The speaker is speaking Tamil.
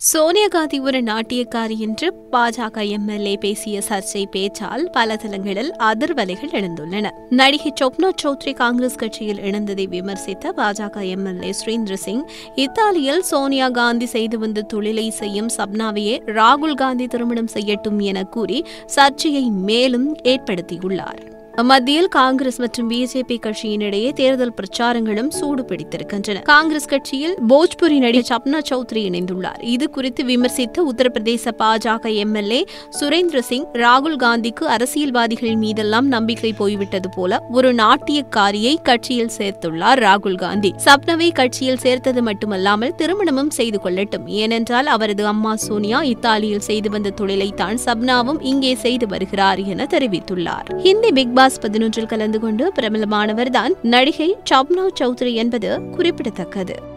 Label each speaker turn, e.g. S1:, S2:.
S1: சோனியா காந்தி ஒரு நாட்டியக்காரி என்று பாஜக எம்எல்ஏ பேசிய சர்ச்சை பேச்சால் பல தளங்களில் அதிர்வலைகள் எழுந்துள்ளன. நடிகை சொப்னா சௌத்ரி காங்கிரஸ் கட்சியில் இணைந்ததை விமர்சித்த பாஜக எம்எல்ஏ சுரேந்திர சிங் இத்தாலியில் சோனியா காந்தி செய்து வந்த தொழிலை செய்யும் சப்னாவையே ராகுல் காந்தி திருமணம் செய்யட்டும் என கூறி சர்ச்சையை மேலும் ஏற்படுத்தியுள்ளார். மத்தியில் காங்கிரஸ் மற்றும் பிஜேபி கட்சியினிடையே தேர்தல் பிரச்சாரங்களும் சூடு பிடித்திருக்கின்றன காங்கிரஸ் கட்சியில் போஜ்புரி நடிகர் சப்னா சௌத்ரி இணைந்துள்ளார். இது குறித்து விமர்சித்த உத்தரப்பிரதேச பாஜக எம்எல்ஏ சுரேந்திர சிங் ராகுல் காந்திக்கு அரசியல்வாதிகள் மீதெல்லாம் நம்பிக்கை போய்விட்டது போல ஒரு நாட்டியக்காரியை கட்சியில் சேர்த்துள்ளார் ராகுல் காந்தி. சப்னாவை கட்சியில் சேர்த்தது மட்டுமல்லாமல் திருமணமும் செய்து கொள்ளட்டும். ஏனென்றால் அவரது அம்மா சோனியா இத்தாலியில் செய்து வந்த தொழிலை தான் சப்னாவும் இங்கே செய்து வருகிறார் என தெரிவித்துள்ளார். ஹிந்தி பிக் பாஸ் பதினொன்றில் கலந்து கொண்டு பிரபலமானவர்தான். நடிகை சப்னா சௌத்ரி என்பது குறிப்பிடத்தக்கது.